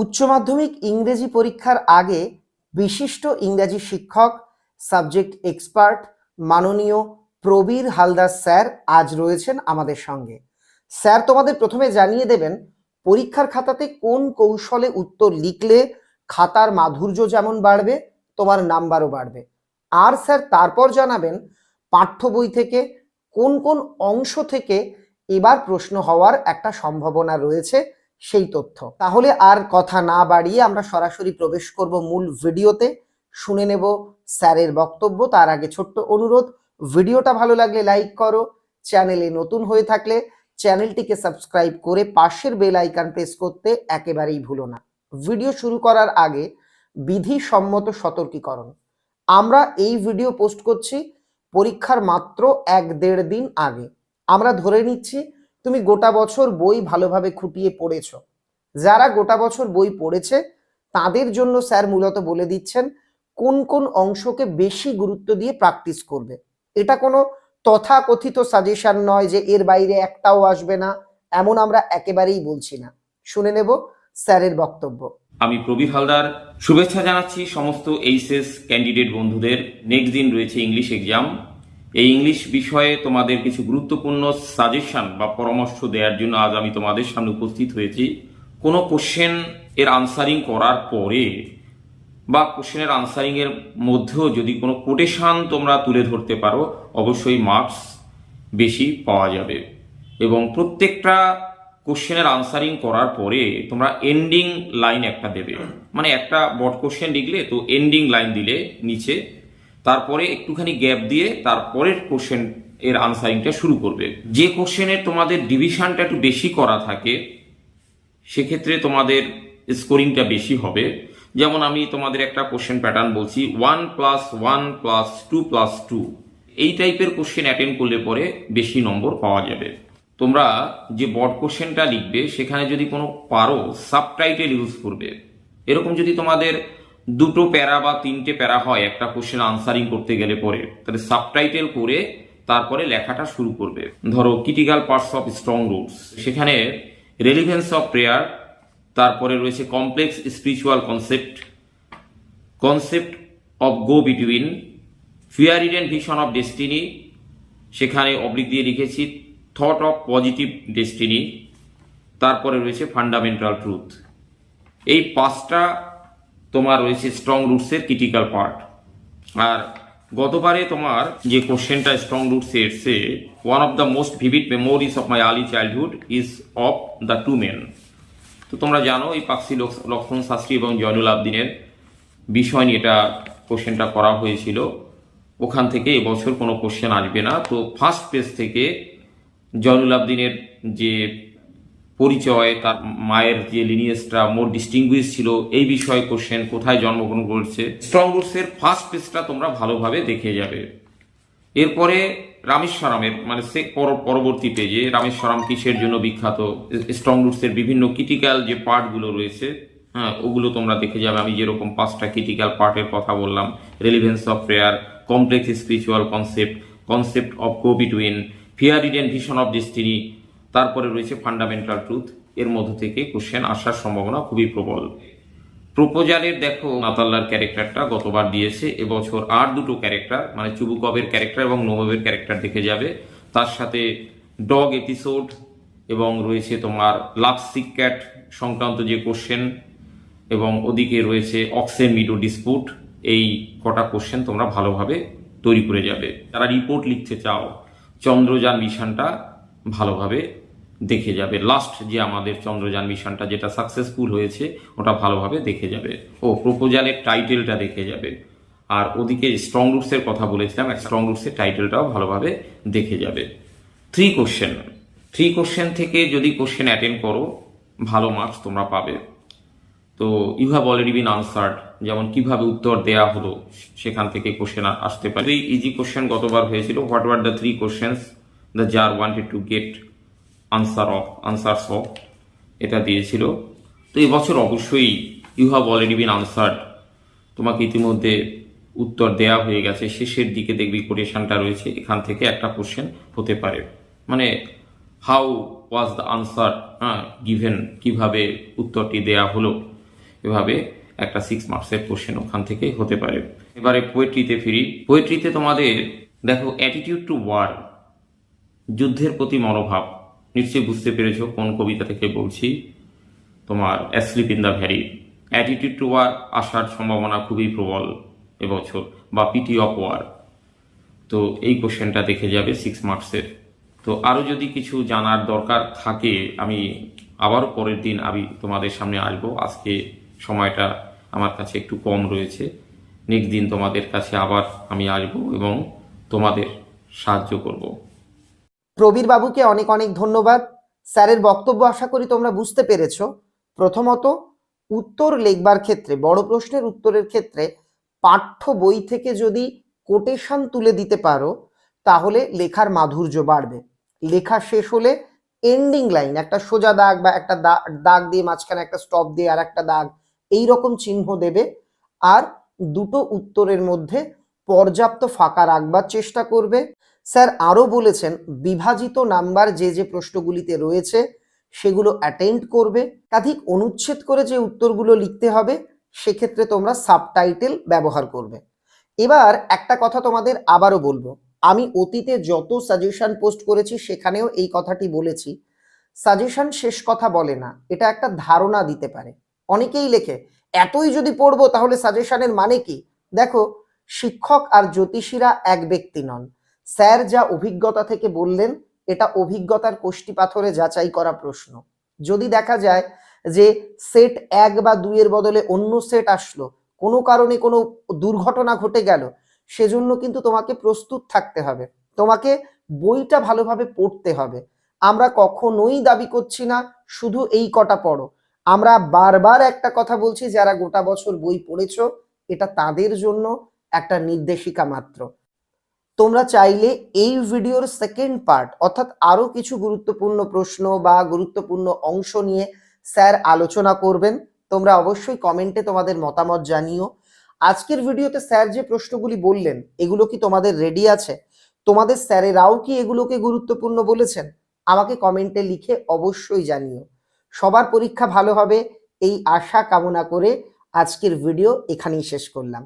উচ্চ মাধ্যমিক ইংরেজি পরীক্ষার আগে বিশিষ্ট ইংরাজি শিক্ষক, সাবজেক্ট এক্সপার্ট, মাননীয় প্রবীর হালদার স্যার আজ রয়েছেন আমাদের সঙ্গে। স্যার, তোমাদের প্রথমে জানিয়ে দেবেন, পরীক্ষার খাতাতে কোন কৌশলে উত্তর লিখলে খাতার মাধুর্য যেমন বাড়বে, তোমার নাম্বারও বাড়বে। আর স্যার, তারপর জানাবেন, পাঠ্য বই থেকে কোন কোন অংশ থেকে এবার প্রশ্ন হওয়ার একটা সম্ভাবনা রয়েছে সেই তথ্য। তাহলে আর কথা না বাড়িয়ে আমরা সরাসরি প্রবেশ করব মূল ভিডিওতে। শুনে নেব স্যারের বক্তব্য। তার আগে ছোট্ট অনুরোধ, ভিডিওটা ভালো লাগলে লাইক করো। চ্যানেলে নতুন হয়ে থাকলে চ্যানেলটিকে সাবস্ক্রাইব করে পাশের বেল আইকন প্রেস করতে একেবারেই ভুলো না। ভিডিও শুরু করার আগে বিধি সম্মত সতর্কীকরণ। আমরা এই ভিডিও পোস্ট করছি পরীক্ষার মাত্র এক দেড় দিন আগে। আমরা ধরে নিচ্ছি তুমি গোটা বছর বই ভালোভাবে খুঁটিয়ে পড়েছ। যারা গোটা বছর বই পড়েছে, তাদের জন্য স্যার মূলত বলে দিচ্ছেন, কোন কোন অংশকে বেশি গুরুত্ব দিয়ে প্র্যাকটিস করবে। এটা কোনো তথাকথিত সাজেশন নয় যে এর বাইরে একটাও আসবে না, এমন আমরা একেবারেই বলছি না। শুনে নেব স্যারের বক্তব্য। আমি প্রবীর হালদার, শুভেচ্ছা জানাচ্ছি সমস্ত এইচএস ক্যান্ডিডেট বন্ধুদের। নেক্সট দিন রয়েছে ইংলিশ এক্সাম এই ইংলিশ বিষয়ে তোমাদের কিছু গুরুত্বপূর্ণ সাজেশন বা পরামর্শ দেওয়ার জন্য আজ আমি তোমাদের সামনে উপস্থিত হয়েছি। কোনো কোশ্চেন এর আনসারিং করার পরে বা কোশ্চেনের আনসারিং এর মধ্যেও যদি কোনো কোটেশন তোমরা তুলে ধরতে পারো, অবশ্যই মার্কস বেশি পাওয়া যাবে। এবং প্রত্যেকটা কোশ্চেনের আনসারিং করার পরে তোমরা এন্ডিং লাইন একটা দেবে। মানে একটা বট কোশ্চেন লিখলে তো এন্ডিং লাইন দিলে নিচে তারপরে একটুখানি গ্যাপ দিয়ে তারপরের কোশ্চেন এর আনসারিংটা শুরু করবে। যে কোশ্চেনের তোমাদের ডিভিশনটা একটু বেশি করা থাকে, সেক্ষেত্রে তোমাদের স্কোরিংটা বেশি হবে। যেমন আমি তোমাদের একটা কোশ্চেন প্যাটার্ন বলছি one plus one plus two plus two এই টাইপের কোশ্চেন অ্যাটেন্ড করলে পরে বেশি নম্বর পাওয়া যাবে। তোমরা যে বড কোশ্চেনটা লিখবে, সেখানে যদি কোনো পারো সাবটাইটেল ইউজ করবে। এরকম যদি তোমাদের দুটো প্যারা বা তিনটে প্যারা হয়, একটা কোশ্চেন আনসারিং করতে গেলে পরে। তাহলে সাবটাইটেল করে তারপরে লেখাটা শুরু করবে। ধরো critical parts of strong roots সেখানে রেলিভেন্স অফ প্রেয়ার তারপরে রয়েছে complex spiritual concept concept of go between fear Eden vision of destiny সেখানে অবলিক দিয়ে লিখেছি থট অফ পজিটিভ ডেস্টিনি তারপরে রয়েছে ফান্ডামেন্টাল ট্রুথ এই পাঁচটা তোমার রয়েছে স্ট্রং রুটসের ক্রিটিক্যাল পার্ট আর গতবারে তোমার যে কোশ্চেনটা স্ট্রং রুটসে এসছে one of the most vivid memories of my early childhood is of the two men তো তোমরা জানো এই পাকসি লক্ষ- লক্ষণ শাস্ত্রী এবং জয়নুল আবদিনের বিষয় নিয়ে এটা কোশ্চেনটা করা হয়েছিল। ওখান থেকে এবছর কোনো কোশ্চেন আসবে না। তো ফার্স্ট পেজ থেকে জয়নুল আবদিনের যে পরিচয়, তার মায়ের যে লিনিয়েজটা মোর ডিস্টিংগুইশ ছিল, এই বিষয়ে কোশ্চেন কোথায় জন্মগ্রহণ করেছে স্ট্রং রুটসের ফার্স্ট পেজটা তোমরা ভালোভাবে দেখে যাবে। এরপরে রামেশ্বরমের মানে সে পর- পরবর্তী পেজে রামেশ্বরম কিসের জন্য বিখ্যাত? স্ট্রং রুটসের বিভিন্ন ক্রিটিক্যাল যে পার্টগুলো রয়েছে হ্যাঁ ওগুলো তোমরা দেখে যাবে। আমি যেরকম পাঁচটা ক্রিটিক্যাল পার্টের কথা বললাম relevance of prayer complex spiritual concept concept of go between fear Eden vision of destiny তারপরে রয়েছে ফান্ডামেন্টাল ট্রুথ এর মধ্য থেকে কোশ্চেন আসার সম্ভাবনা খুবই প্রবল। প্রপোজালের দেখো নাতাল্লার ক্যারেক্টারটা গতবার দিয়েছে, এবছর আর দুটো ক্যারেক্টার মানে চুবুকবের ক্যারেক্টার এবং নোভবের ক্যারেক্টার দেখে যাবে। তার সাথে ডগ এপিসোড এবং রয়েছে তোমার লাক্সিক ক্যাট সংক্রান্ত যে কোশ্চেন এবং ওদিকে রয়েছে অক্সেন মিডো ডিসপুট এই কটা কোশ্চেন তোমরা ভালোভাবে তৈরি করে যাবে। যারা রিপোর্ট লিখতে চাও চন্দ্রযান মিশনটা ভালোভাবে দেখে যাবে। লাস্ট যে আমাদের চন্দ্রযান মিশনটা যেটা সাকসেসফুল হয়েছে, ওটা ভালোভাবে দেখে যাবে। ও প্রপোজালের টাইটেলটা দেখে যাবে। আর ওদিকে স্ট্রং রুটসের কথা বলেছিলাম স্ট্রং রুটসের টাইটেলটাও ভালোভাবে দেখে যাবে। থ্রি কোশ্চেন থ্রি কোশ্চেন থেকে যদি কোশ্চেন অ্যাটেন্ড করো, ভালো মার্কস তোমরা পাবে। তো you have already been answered যেমন কীভাবে উত্তর দেয়া হলো, সেখান থেকে কোশ্চেন আসতে পারে। ইজি কোশ্চেন গতবার হয়েছিল। What were the three questions the jar wanted to get answer of answers of এটা দিয়েছিল। তো এবছর অবশ্যই you have already been answered তোমাকে ইতিমধ্যে উত্তর দেয়া হয়ে গেছে। শেষের দিকে দেখবি কোটেশনটা রয়েছে। এখান থেকে একটা কোশ্চেন হতে পারে। মানে হাউ ওয়াজ দ্য আনসার হ্যাঁ গিভেন কীভাবে উত্তরটি দেয়া হলো? এভাবে একটা সিক্স মার্কসের কোশ্চেন ওখান থেকে হতে পারে। এবারে পোয়েট্রিতে ফিরি। পোয়েট্রিতে তোমাদের, দেখো অ্যাটিটিউড টু ওয়ার যুদ্ধের প্রতি মনোভাব। নিশ্চয়ই বুঝতে পেরেছ কোন কবিতা থেকে বলছি। তোমার asleep in the valley. Attitude to war আসার সম্ভাবনা খুবই প্রবল এবছর, বা পিটি অফ ওয়ার তো এই কোশ্চেনটা দেখে যাবে সিক্স মার্কসের তো আরও যদি কিছু জানার দরকার থাকে, আমি আবারও পরের দিন আমি তোমাদের সামনে আসব। আজকে সময়টা আমার কাছে একটু কম রয়েছে। নেক্সট দিন তোমাদের কাছে আবার আমি আসব এবং তোমাদের সাহায্য করব। প্রবীর বাবুকে অনেক অনেক ধন্যবাদ। স্যারের বক্তব্য আশা করি তোমরা বুঝতে পেরেছ। প্রথমত, উত্তর লেখবার ক্ষেত্রে, বড় প্রশ্নের উত্তরের ক্ষেত্রে পাঠ্য বই থেকে যদি কোটেশন তুলে দিতে পারো, তাহলে লেখার মাধুর্য বাড়বে। লেখা শেষ হলে এন্ডিং লাইন একটা সোজা দাগ বা একটা দাগ দিয়ে মাঝখানে একটা স্টপ দিয়ে আর একটা দাগ এই রকম চিহ্ন দেবে। আর দুটো উত্তরের মধ্যে পর্যাপ্ত ফাঁকা রাখবার চেষ্টা করবে। স্যার, আরও বলেছেন, বিভাজিত নাম্বার যে যে প্রশ্নগুলিতে রয়েছে, সেগুলো অ্যাটেন্ড করবে। একাধিক অনুচ্ছেদ করে যে উত্তরগুলো লিখতে হবে, সেক্ষেত্রে তোমরা সাবটাইটেল ব্যবহার করবে। এবার একটা কথা তোমাদের আবারও বলব। আমি অতীতে যত সাজেশন পোস্ট করেছি, সেখানেও এই কথাটি বলেছি। সাজেশন শেষ কথা বলে না, এটা একটা ধারণা দিতে পারে। অনেকেই লেখে, এতই যদি পড়ব, তাহলে সাজেশনের মানে কি? দেখো, শিক্ষক আর জ্যোতিষীরা এক ব্যক্তি নন। স্যার যা অভিজ্ঞতা থেকে বললেন, এটা অভিজ্ঞতার কোষ্টি পাথরে যাচাই করা প্রশ্ন। যদি দেখা যায় যে সেট এক বা দুইয়ের বদলে অন্য সেট আসলো, কোনো কারণে কোনো দুর্ঘটনা ঘটে গেল, সেজন্য কিন্তু তোমাকে প্রস্তুত থাকতে হবে। তোমাকে বইটা ভালোভাবে পড়তে হবে। আমরা কখনোই দাবি করছি না, শুধু এই কটা পড়ো। আমরা বারবার একটা কথা বলছি, যারা গোটা বছর বই পড়েছো, এটা তাদের জন্য একটা নির্দেশিকা মাত্র। তোমরা চাইলে এই ভিডিওর সেকেন্ড পার্ট অর্থাৎ আরও কিছু গুরুত্বপূর্ণ প্রশ্ন বা গুরুত্বপূর্ণ অংশ নিয়ে স্যার আলোচনা করবেন। তোমরা অবশ্যই কমেন্টে তোমাদের মতামত জানিও। আজকের ভিডিওতে স্যার যে প্রশ্নগুলি বললেন, এগুলো কি তোমাদের রেডি আছে? তোমাদের স্যারেরাও কি এগুলোকে গুরুত্বপূর্ণ বলেছেন? আমাকে কমেন্টে লিখে অবশ্যই জানিও। সবার পরীক্ষা ভালো হবে, এই আশা কামনা করে আজকের ভিডিও এখানেই শেষ করলাম।